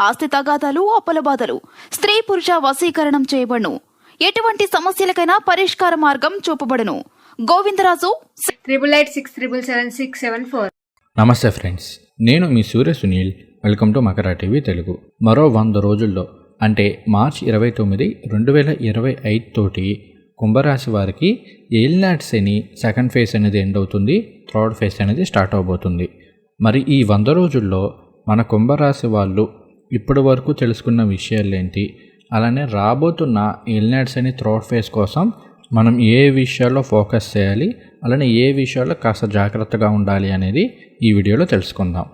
ఆస్తి తగాదాలు అప్పుల బాధలు స్త్రీ పురుష వశీకరణం చేయబడును. ఎటువంటి సమస్యలకైనా పరిష్కార మార్గం చూపబడును. Govindaraju triple eight six triple seven six seven four నమస్తే ఫ్రెండ్స్. నేను మీ Surya Sunil. Welcome to Makara TV Telugu. మరో వంద రోజుల్లో అంటే మార్చ్ ఇరవై తొమ్మిది రెండు వేల ఇరవై ఐదు తోటి కుంభరాశి వారికి ఏలినాటి శని సెకండ్ ఫేజ్ అనేది ఎండ్ అవుతుంది థర్డ్ ఫేజ్ అనేది స్టార్ట్ అవబోతుంది. మరి ఈ వంద రోజుల్లో మన కుంభరాశి వాళ్ళు ఇప్పటి వరకు తెలుసుకున్న విషయాలేంటి? అలానే రాబోతున్న ఏలినాటి అని థర్డ్ ఫేస్ కోసం మనం ఏ విషయాల్లో ఫోకస్ చేయాలి? అలానే ఏ విషయాల్లో కాస్త జాగ్రత్తగా ఉండాలి అనేది ఈ వీడియోలో తెలుసుకుందాం.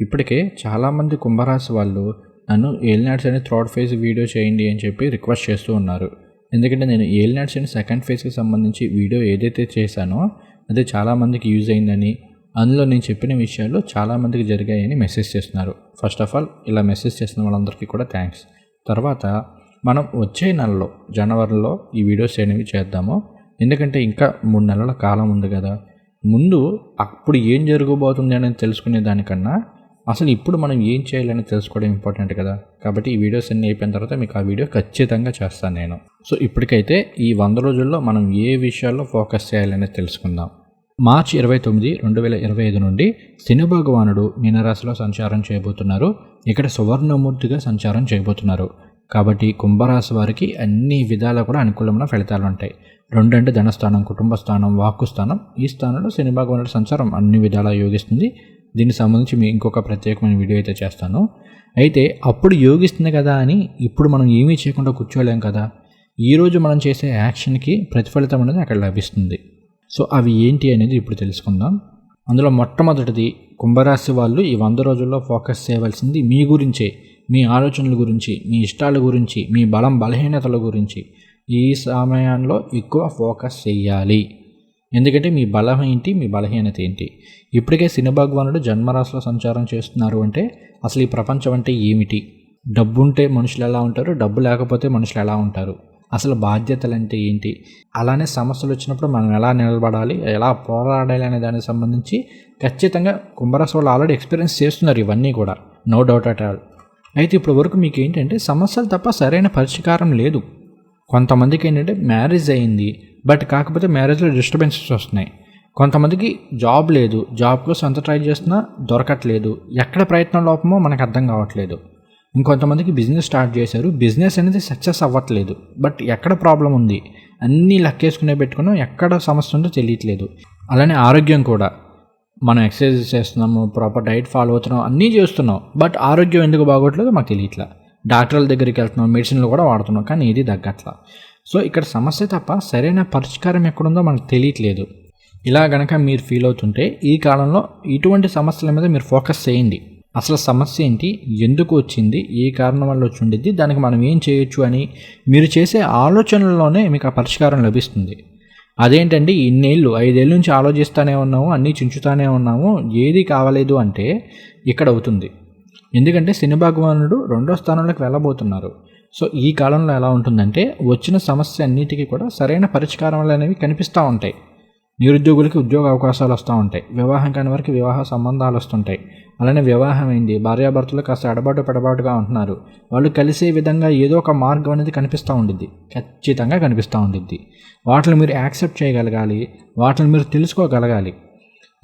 ఇప్పటికే చాలామంది కుంభరాశి వాళ్ళు నన్ను ఏలినాడ్స్ అని థర్డ్ ఫేజ్ వీడియో చేయండి అని చెప్పి రిక్వెస్ట్ చేస్తూ ఉన్నారు. ఎందుకంటే నేను ఏలినాడ్స్ అని సెకండ్ ఫేజ్కి సంబంధించి వీడియో ఏదైతే చేశానో అది చాలామందికి యూజ్ అయిందని అందులో నేను చెప్పిన విషయాలు చాలామందికి జరిగాయని మెసేజ్ చేస్తున్నారు. ఫస్ట్ ఆఫ్ ఆల్ ఇలా మెసేజ్ చేసిన వాళ్ళందరికీ కూడా థ్యాంక్స్ తర్వాత మనం వచ్చే నెలలో జనవరిలో ఈ వీడియోస్ అనేవి చేద్దాము. ఎందుకంటే ఇంకా మూడు నెలల కాలం ఉంది కదా. ముందు అప్పుడు ఏం జరగబోతుంది అనేది తెలుసుకునే దానికన్నా అసలు ఇప్పుడు మనం ఏం చేయాలని తెలుసుకోవడం ఇంపార్టెంట్ కదా. కాబట్టి ఈ వీడియోస్ అన్ని అయిపోయిన తర్వాత మీకు ఆ వీడియో ఖచ్చితంగా చేస్తాను నేను. సో ఇప్పటికైతే ఈ వంద రోజుల్లో మనం ఏ విషయాల్లో ఫోకస్ చేయాలనేది తెలుసుకుందాం. మార్చి ఇరవై తొమ్మిది రెండు వేల ఇరవై ఐదు నుండి శని భగవానుడు మీనరాశిలో సంచారం చేయబోతున్నారు. ఇక్కడ సువర్ణమూర్తిగా సంచారం చేయబోతున్నారు. కాబట్టి కుంభరాశి వారికి అన్ని విధాలా కూడా అనుకూలమైన ఫలితాలు ఉంటాయి. రెండంటే ధనస్థానం కుటుంబ స్థానం వాక్కు స్థానం. ఈ స్థానంలో శని భగవానుడు సంచారం అన్ని విధాలా యోగిస్తుంది. దీనికి సంబంధించి మీ ఇంకొక ప్రత్యేకమైన వీడియో అయితే చేస్తాను. అయితే అప్పుడు యోగిస్తుంది కదా అని ఇప్పుడు మనం ఏమీ చేయకుండా కూర్చోలేం కదా. ఈరోజు మనం చేసే యాక్షన్కి ప్రతిఫలితం అనేది అక్కడ లభిస్తుంది. సో అవి ఏంటి అనేది ఇప్పుడు తెలుసుకుందాం. అందులో మొట్టమొదటిది కుంభరాశి వాళ్ళు ఈ వంద రోజుల్లో ఫోకస్ చేయవలసింది మీ గురించే మీ ఆలోచనల గురించి మీ ఇష్టాల గురించి మీ బలం బలహీనతల గురించి ఈ సమయంలో ఎక్కువ ఫోకస్ చేయాలి ఎందుకంటే మీ బలం ఏంటి? మీ బలహీనత ఏంటి? ఇప్పటికే శని భగవానుడు జన్మరాశిలో సంచారం చేస్తున్నారు అంటే అసలు ఈ ప్రపంచం అంటే ఏమిటి? డబ్బు ఉంటే మనుషులు ఎలా ఉంటారు? డబ్బు లేకపోతే మనుషులు ఎలా ఉంటారు? అసలు బాధ్యతలు అంటే ఏంటి? అలానే సమస్యలు వచ్చినప్పుడు మనం ఎలా నిలబడాలి? ఎలా పోరాడాలి అనే దానికి సంబంధించి ఖచ్చితంగా కుంభరాశి వాళ్ళు ఆల్రెడీ ఎక్స్పీరియన్స్ చేస్తున్నారు ఇవన్నీ కూడా. నో డౌట్ అట్ ఆల్ అయితే ఇప్పటి వరకు మీకు ఏంటంటే సమస్యలు తప్ప సరైన పరిష్కారం లేదు. కొంతమందికి ఏంటంటే మ్యారేజ్ అయింది. బట్ కాకపోతే మ్యారేజ్లో డిస్టర్బెన్సెస్ వస్తున్నాయి. కొంతమందికి జాబ్ లేదు జాబ్ కోసం ఎంత ట్రై చేస్తున్నా దొరకట్లేదు. ఎక్కడ ప్రయత్నం లోపమో మనకు అర్థం కావట్లేదు. ఇంకొంతమందికి బిజినెస్ స్టార్ట్ చేశారు బిజినెస్ అనేది సక్సెస్ అవ్వట్లేదు. బట్ ఎక్కడ ప్రాబ్లం ఉంది? అన్నీ లెక్కేసుకునే పెట్టుకున్నాం ఎక్కడ సమస్య ఉందో తెలియట్లేదు. అలానే ఆరోగ్యం కూడా. మనం ఎక్సర్సైజ్ చేస్తున్నాము ప్రాపర్ డైట్ ఫాలో అవుతున్నాం అన్నీ చేస్తున్నాం. బట్ ఆరోగ్యం ఎందుకు బాగోట్లేదో మాకు తెలియట్లా. డాక్టర్ల దగ్గరికి వెళ్తున్నాం మెడిసిన్లు కూడా వాడుతున్నాం కానీ ఇది తగ్గట్లా. సో ఇక్కడ సమస్య తప్ప సరైన పరిష్కారం ఎక్కడుందో మనకు తెలియట్లేదు. ఇలా గనక మీరు ఫీల్ అవుతుంటే ఈ కాలంలో ఇటువంటి సమస్యల మీద మీరు ఫోకస్ చేయండి. అసలు సమస్య ఏంటి? ఎందుకు వచ్చింది? ఏ కారణం వల్ల వచ్చి ఉండిద్ది? దానికి మనం ఏం చేయొచ్చు అని మీరు చేసే ఆలోచనల్లోనే మీకు ఆ పరిష్కారం లభిస్తుంది. అదేంటండి? ఇన్నేళ్ళు ఐదేళ్ళ నుంచి ఆలోచిస్తూనే ఉన్నాము అన్నీ చించుతానే ఉన్నాము ఏది కావలేదు అంటే ఇక్కడ అవుతుంది. ఎందుకంటే శని భగవానుడు రెండో స్థానంలోకి వెళ్ళబోతున్నారు. సో ఈ కాలంలో ఎలా ఉంటుందంటే వచ్చిన సమస్య అన్నిటికీ కూడా సరైన పరిష్కారాలు అనేవి కనిపిస్తూ ఉంటాయి. నిరుద్యోగులకి ఉద్యోగ అవకాశాలు వస్తూ ఉంటాయి. వివాహం కాని వారికి వివాహ సంబంధాలు వస్తుంటాయి. అలానే వివాహం అయింది. భార్యాభర్తలు కాస్త ఎడబాటు పెడబాటుగా ఉంటున్నారు. వాళ్ళు కలిసే విధంగా ఏదో ఒక మార్గం అనేది కనిపిస్తూ ఉండిద్ది. ఖచ్చితంగా కనిపిస్తూ ఉండిద్ది. వాటిని మీరు యాక్సెప్ట్ చేయగలగాలి. వాటిని మీరు తెలుసుకోగలగాలి.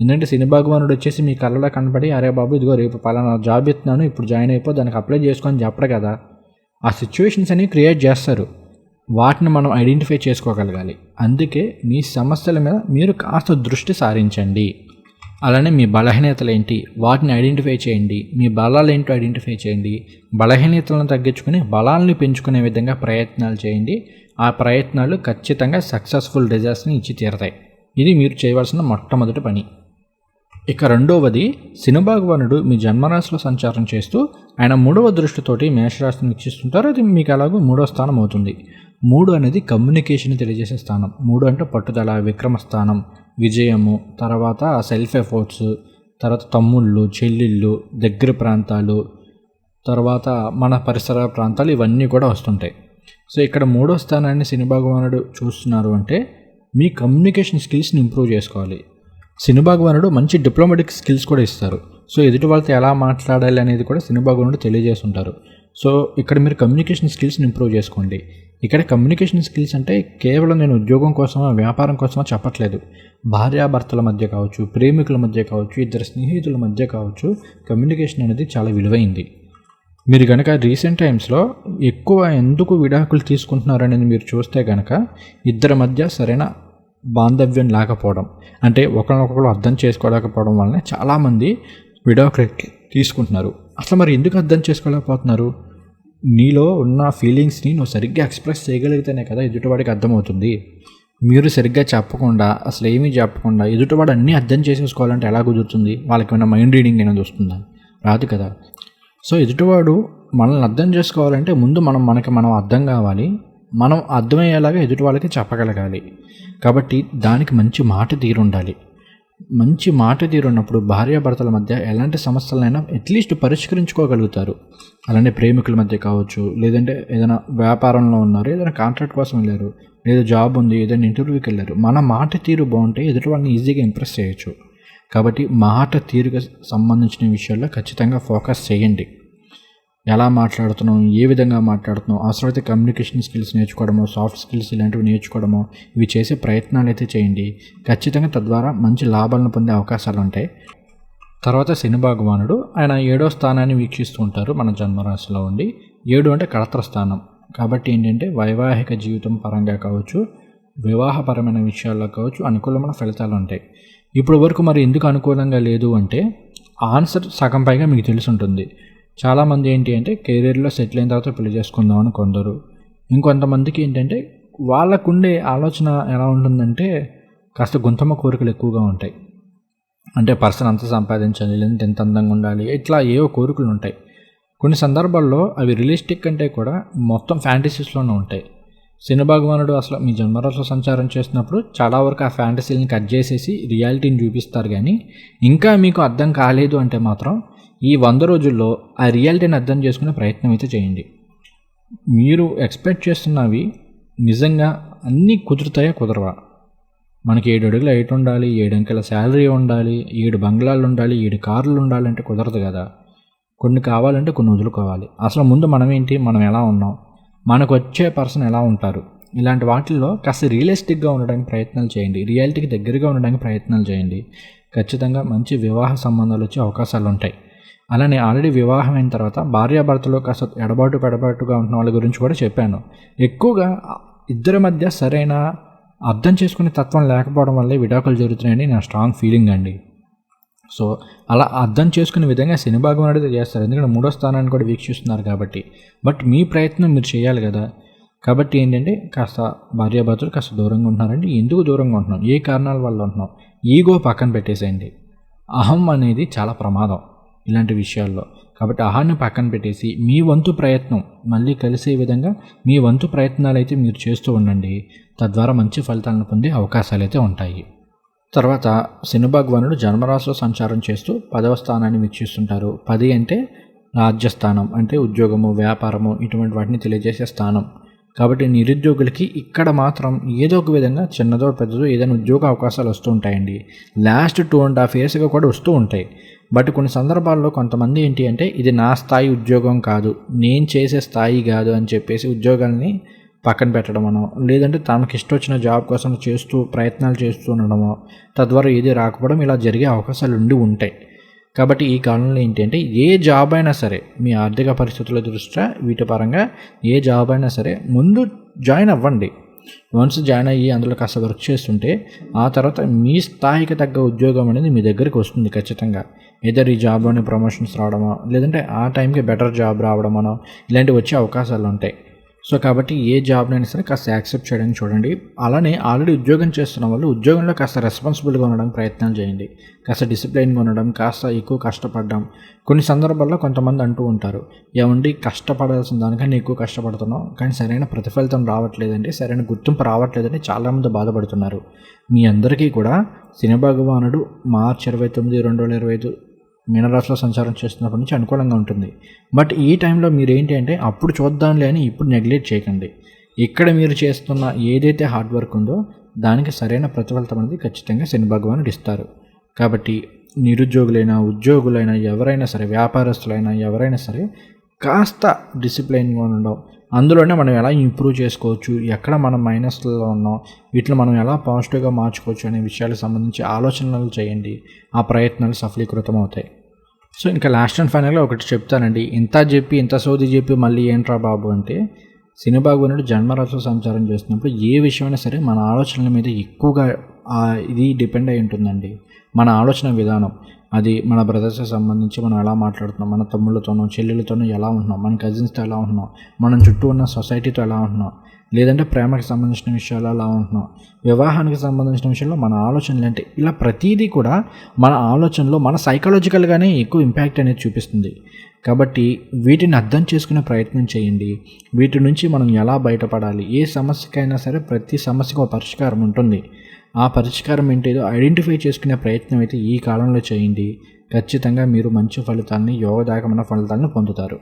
ఎందుకంటే సినీ భగవానుడు వచ్చేసి మీ కళ్ళలో కనపడి అరే బాబు ఇదిగో రేపు పలానా జాబ్ ఇస్తున్నాను. ఇప్పుడు జాయిన్ అయిపో. దానికి అప్లై చేసుకొని చెప్పడు కదా. ఆ సిచ్యువేషన్స్ అనేవి క్రియేట్ చేస్తారు. వాటిని మనం ఐడెంటిఫై చేసుకోగలగాలి. అందుకే మీ సమస్యల మీద మీరు కాస్త దృష్టి సారించండి. అలానే మీ బలహీనతలు ఏంటి? వాటిని ఐడెంటిఫై చేయండి. మీ బలాలు ఏంటో ఐడెంటిఫై చేయండి. బలహీనతలను తగ్గించుకుని బలాల్ని పెంచుకునే విధంగా ప్రయత్నాలు చేయండి. ఆ ప్రయత్నాలు ఖచ్చితంగా సక్సెస్ఫుల్ రిజల్ట్స్ని ఇచ్చి తీరతాయి ఇది మీరు చేయవలసిన మొట్టమొదటి పని. ఇక రెండవది శనిభగవానుడు మీ జన్మరాశిలో సంచారం చేస్తూ ఆయన మూడవ దృష్టితోటి మేషరాశిని వీక్షిస్తుంటారు అది మీకు అలాగూ మూడో స్థానం అవుతుంది. మూడు అనేది కమ్యూనికేషన్ తెలియజేసే స్థానం. మూడు అంటే పట్టుదల విక్రమ స్థానం విజయము తర్వాత సెల్ఫ్ ఎఫర్ట్స్ తర్వాత తమ్ముళ్ళు చెల్లిళ్ళు దగ్గర ప్రాంతాలు తర్వాత మన పరిసర ప్రాంతాలు ఇవన్నీ కూడా వస్తుంటాయి. సో ఇక్కడ మూడో స్థానాన్ని శని భగవానుడు చూస్తున్నారు అంటే మీ కమ్యూనికేషన్ స్కిల్స్ని ఇంప్రూవ్ చేసుకోవాలి. సినిభాగవనుడు మంచి డిప్లొమాటిక్ స్కిల్స్ కూడా ఇస్తారు. సో ఎదుటి వాళ్ళతో ఎలా మాట్లాడాలి అనేది కూడా సినిభాగవనుడు తెలియజేస్తుంటారు. సో ఇక్కడ మీరు కమ్యూనికేషన్ స్కిల్స్ని ఇంప్రూవ్ చేసుకోండి. ఇక్కడ కమ్యూనికేషన్ స్కిల్స్ అంటే కేవలం నేను ఉద్యోగం కోసమా వ్యాపారం కోసమా చెప్పట్లేదు. భార్యాభర్తల మధ్య కావచ్చు ప్రేమికుల మధ్య కావచ్చు ఇద్దరు స్నేహితుల మధ్య కావచ్చు కమ్యూనికేషన్ అనేది చాలా విలువైంది. మీరు కనుక రీసెంట్ టైమ్స్లో ఎక్కువ ఎందుకు విడాకులు తీసుకుంటున్నారు అనేది మీరు చూస్తే కనుక ఇద్దరి మధ్య సరైన బాంధవ్యం లేకపోవడం అంటే ఒకరినొకరు అర్థం చేసుకోలేకపోవడం వల్లనే చాలామంది విడాకులు తీసుకుంటున్నారు. అసలు మరి ఎందుకు అర్థం చేసుకోలేకపోతున్నారు? నీలో ఉన్న ఫీలింగ్స్ని నువ్వు సరిగ్గా ఎక్స్ప్రెస్ చేయగలిగితేనే కదా ఎదుటివాడికి అర్థమవుతుంది. మీరు సరిగ్గా చెప్పకుండా అసలు ఏమీ చెప్పకుండా ఎదుటివాడు అన్నీ అర్థం చేసేసుకోవాలంటే ఎలా కుదురుతుంది? వాళ్ళకి ఏమైనా మైండ్ రీడింగ్ అనేది వస్తుందా? రాదు కదా. సో ఎదుటివాడు మనల్ని అర్థం చేసుకోవాలంటే ముందు మనం మనకి మనం అర్థం కావాలి. మనం అర్థమయ్యేలాగా ఎదుటి వాళ్ళకి చెప్పగలగాలి. కాబట్టి దానికి మంచి మాట తీరు ఉండాలి మంచి మాట తీరు ఉన్నప్పుడు భార్యాభర్తల మధ్య ఎలాంటి సమస్యలైనా అట్లీస్ట్ పరిష్కరించుకోగలుగుతారు. అలానే ప్రేమికుల మధ్య కావచ్చు లేదంటే ఏదైనా వ్యాపారంలో ఉన్నారు ఏదైనా కాంట్రాక్ట్ కోసం వెళ్ళారు లేదా జాబ్ ఉంది ఏదైనా ఇంటర్వ్యూకి వెళ్ళారు. మన మాట తీరు బాగుంటే ఎదుటి వాళ్ళని ఈజీగా ఇంప్రెస్ చేయొచ్చు. కాబట్టి మాట తీరుగా సంబంధించిన విషయాల్లో ఖచ్చితంగా ఫోకస్ చేయండి. ఎలా మాట్లాడుతున్నాం ఏ విధంగా మాట్లాడుతున్నాం అవసరమైతే కమ్యూనికేషన్ స్కిల్స్ నేర్చుకోవడమో సాఫ్ట్ స్కిల్స్ ఇలాంటివి నేర్చుకోవడమో ఇవి చేసే ప్రయత్నాలు అయితే చేయండి. ఖచ్చితంగా తద్వారా మంచి లాభాలను పొందే అవకాశాలు ఉంటాయి. తర్వాత శని భగవానుడు ఆయన ఏడో స్థానాన్ని వీక్షిస్తూ ఉంటారు మన జన్మరాశిలో ఉండి. ఏడు అంటే కడత్ర స్థానం. కాబట్టి ఏంటంటే వైవాహిక జీవితం పరంగా కావచ్చు వివాహపరమైన విషయాల్లో కావచ్చు అనుకూలమైన ఫలితాలు ఉంటాయి. ఇప్పుడు వరకు మరి ఎందుకు అనుకూలంగా లేదు అంటే ఆన్సర్ సగం పైగా మీకు తెలిసి ఉంటుంది. చాలామంది ఏంటి అంటే కెరీర్లో సెటిల్ అయిన తర్వాత పెళ్ళి చేసుకుందామని కొందరు. ఇంకొంతమందికి ఏంటంటే వాళ్ళకుండే ఆలోచన ఎలా ఉంటుందంటే కాస్త గుంతమ కోరికలు ఎక్కువగా ఉంటాయి. అంటే పర్సన్ అంత సంపాదించాలి లేదంటే ఎంత అందంగా ఉండాలి ఇట్లా ఏవో కోరికలు ఉంటాయి. కొన్ని సందర్భాల్లో అవి రియలిస్టిక్ అంటే కూడా మొత్తం ఫ్యాంటసీస్లోనే ఉంటాయి. సినీ భగవానుడు అసలు మీ జన్మరాశిలో సంచారం చేసినప్పుడు చాలా వరకు ఆ ఫ్యాంటసీని కట్ చేసేసి రియాలిటీని చూపిస్తారు కానీ ఇంకా మీకు అర్థం కాలేదు అంటే మాత్రం ఈ వంద రోజుల్లో ఆ రియాలిటీని అర్థం చేసుకునే ప్రయత్నం అయితే చేయండి. మీరు ఎక్స్పెక్ట్ చేస్తున్నవి నిజంగా అన్నీ కుదురుతాయా కుదరవా? మనకి ఏడు అడుగులు ఎయిట్ ఉండాలి ఏడు అంకెల శాలరీ ఉండాలి ఏడు బంగ్లాలు ఉండాలి ఏడు కార్లు ఉండాలి అంటే కుదరదు కదా. కొన్ని కావాలంటే కొన్ని వదులుకోవాలి. అసలు ముందు మనం ఏంటి మనం ఎలా ఉన్నాం మనకు వచ్చే పర్సన్ ఎలా ఉంటారు ఇలాంటి వాటిల్లో కాస్త రియలిస్టిక్గా ఉండడానికి ప్రయత్నాలు చేయండి. రియాలిటీకి దగ్గరగా ఉండడానికి ప్రయత్నాలు చేయండి. ఖచ్చితంగా మంచి వివాహ సంబంధాలు వచ్చే అవకాశాలు ఉంటాయి. అలానే ఆల్రెడీ వివాహం అయిన తర్వాత భార్యాభర్తలు కాస్త ఎడబాటు పెడబాటుగా ఉంటున్న వాళ్ళ గురించి కూడా చెప్పాను. ఎక్కువగా ఇద్దరి మధ్య సరైన అర్థం చేసుకునే తత్వం లేకపోవడం వల్లే విడాకులు జరుగుతున్నాయని నా స్ట్రాంగ్ ఫీలింగ్ అండి. సో అలా అర్థం చేసుకునే విధంగా శని అనేది చేస్తారు. ఎందుకంటే మూడో స్థానాన్ని కూడా వీక్షిస్తున్నారు కాబట్టి. బట్ మీ ప్రయత్నం మీరు చేయాలి కదా. కాబట్టి ఏంటంటే కాస్త భార్యాభర్తలు కాస్త దూరంగా ఉంటున్నారండి. ఎందుకు దూరంగా ఉంటున్నాం? ఏ కారణాల వల్ల ఉంటున్నాం? ఈగో పక్కన పెట్టేసేయండి. అహం అనేది చాలా ప్రమాదం. ఇలాంటి విషయాల్లో. కాబట్టి ఆహారాన్ని పక్కన పెట్టేసి మీ వంతు ప్రయత్నం మళ్ళీ కలిసే విధంగా మీ వంతు ప్రయత్నాలు అయితే మీరు చేస్తూ ఉండండి. తద్వారా మంచి ఫలితాలను పొందే అవకాశాలు అయితే ఉంటాయి. తర్వాత శని భగవానుడు జన్మరాశిలో సంచారం చేస్తూ పదవ స్థానాన్ని వీక్షిస్తుంటారు. పది అంటే రాజ్యస్థానం అంటే ఉద్యోగము వ్యాపారము ఇటువంటి వాటిని తెలియజేసే స్థానం. కాబట్టి నిరుద్యోగులకి ఇక్కడ మాత్రం ఏదో ఒక విధంగా చిన్నదో పెద్దదో ఏదైనా ఉద్యోగ అవకాశాలు వస్తూ ఉంటాయండి. లాస్ట్ టూ అండ్ హాఫ్ ఇయర్స్గా కూడా వస్తూ ఉంటాయి. బట్ కొన్ని సందర్భాల్లో కొంతమంది ఏంటి అంటే ఇది నా స్థాయి ఉద్యోగం కాదు నేను చేసే స్థాయి కాదు అని చెప్పేసి ఉద్యోగాల్ని పక్కన పెట్టడం అనో లేదంటే తమకి ఇష్టొచ్చిన జాబ్ కోసం చేస్తూ ప్రయత్నాలు చేస్తూ ఉండడమో తద్వారా ఏది రాకపోవడం ఇలా జరిగే అవకాశాలు ఉండి ఉంటాయి. కాబట్టి ఈ కాలంలో ఏంటంటే ఏ జాబ్ అయినా సరే మీ ఆర్థిక పరిస్థితుల దృష్ట్యా వీటి పరంగా ఏ జాబ్ అయినా సరే ముందు జాయిన్ అవ్వండి. వన్స్ జాయిన్ అయ్యి అందులో కాస్త వర్క్ చేస్తుంటే ఆ తర్వాత మీ స్థాయికి తగ్గ ఉద్యోగం అనేది మీ దగ్గరికి వస్తుంది ఖచ్చితంగా. ఏదర్ ఈ జాబ్లోనే ప్రమోషన్స్ రావడమో లేదంటే ఆ టైంకి బెటర్ జాబ్ రావడమనో ఇలాంటివి వచ్చే అవకాశాలు ఉంటాయి. సో కాబట్టి ఏ జాబ్నైనా సరే కాస్త యాక్సెప్ట్ చేయడానికి చూడండి. అలానే ఆల్రెడీ ఉద్యోగం చేస్తున్న వాళ్ళు ఉద్యోగంలో కాస్త రెస్పాన్సిబుల్గా ఉండడానికి ప్రయత్నాలు చేయండి. కాస్త డిసిప్లైన్గా ఉండడం కాస్త ఎక్కువ కష్టపడడం. కొన్ని సందర్భాల్లో కొంతమంది అంటూ ఉంటారు ఏమండి కష్టపడాల్సిన దానికన్నా ఎక్కువ కష్టపడుతున్నాం కానీ సరైన ప్రతిఫలితం రావట్లేదండి సరైన గుర్తింపు రావట్లేదని చాలామంది బాధపడుతున్నారు. మీ అందరికీ కూడా శని భగవానుడు మార్చ్ ఇరవై తొమ్మిది రెండు వేల ఇరవై ఐదు మీనరాశిలో సంచారం చేస్తున్నప్పటి నుంచి అనుకూలంగా ఉంటుంది. బట్ ఈ టైంలో మీరు ఏంటి అంటే అప్పుడు చూద్దాంలే అని ఇప్పుడు నెగ్లెక్ట్ చేయకండి. ఇక్కడ మీరు చేస్తున్న ఏదైతే హార్డ్ వర్క్ ఉందో దానికి సరైన ప్రతిఫలితం అనేది ఖచ్చితంగా శని భగవానుడు ఇస్తారు. కాబట్టి నిరుద్యోగులైనా ఉద్యోగులైనా ఎవరైనా సరే వ్యాపారస్తులైనా ఎవరైనా సరే కాస్త డిసిప్లైన్గా ఉండడం అందులోనే మనం ఎలా ఇంప్రూవ్ చేసుకోవచ్చు ఎక్కడ మనం మైనస్లో ఉన్నాం వీటిని మనం ఎలా పాజిటివ్గా మార్చుకోవచ్చు అనే విషయాలకు సంబంధించి ఆలోచనలు చేయండి. ఆ ప్రయత్నాలు సఫలీకృతం అవుతాయి సో ఇంకా లాస్ట్ అండ్ ఫైనల్గా ఒకటి చెప్తానండి. ఇంత చెప్పి ఇంత సోది చెప్పి మళ్ళీ ఏంట్రా బాబు అంటే సినిమా అనేది జన్మరాశిలో సంచారం చేస్తున్నప్పుడు ఏ విషయమైనా సరే మన ఆలోచనల మీద ఎక్కువగా ఇది డిపెండ్ అయి ఉంటుందండి. మన ఆలోచన విధానం. అది మన బ్రదర్స్కి సంబంధించి మనం ఎలా మాట్లాడుతున్నాం మన తమ్ముళ్ళతోనో చెల్లెలతోనో ఎలా ఉంటున్నాం మన కజిన్స్తో ఎలా ఉంటున్నాం మనం చుట్టూ ఉన్న సొసైటీతో ఎలా ఉంటున్నాం లేదంటే ప్రేమకు సంబంధించిన విషయాలు అలా ఉంటున్నాం. వివాహానికి సంబంధించిన విషయంలో మన ఆలోచనలు అంటే ఇలా ప్రతిదీ కూడా మన ఆలోచనలో మన సైకలాజికల్గానే ఎక్కువ ఇంపాక్ట్ అనేది చూపిస్తుంది. కాబట్టి వీటిని అర్థం చేసుకునే ప్రయత్నం చేయండి. వీటి నుంచి మనం ఎలా బయటపడాలి? ఏ సమస్యకైనా సరే ప్రతి సమస్యకు ఒక పరిష్కారం ఉంటుంది. ఆ పరిష్కారం ఏంటేదో ఐడెంటిఫై చేసుకునే ప్రయత్నం అయితే ఈ కాలంలో చేయండి. ఖచ్చితంగా మీరు మంచి ఫలితాన్ని యోగదాయకమైన ఫలితాలను పొందుతారు.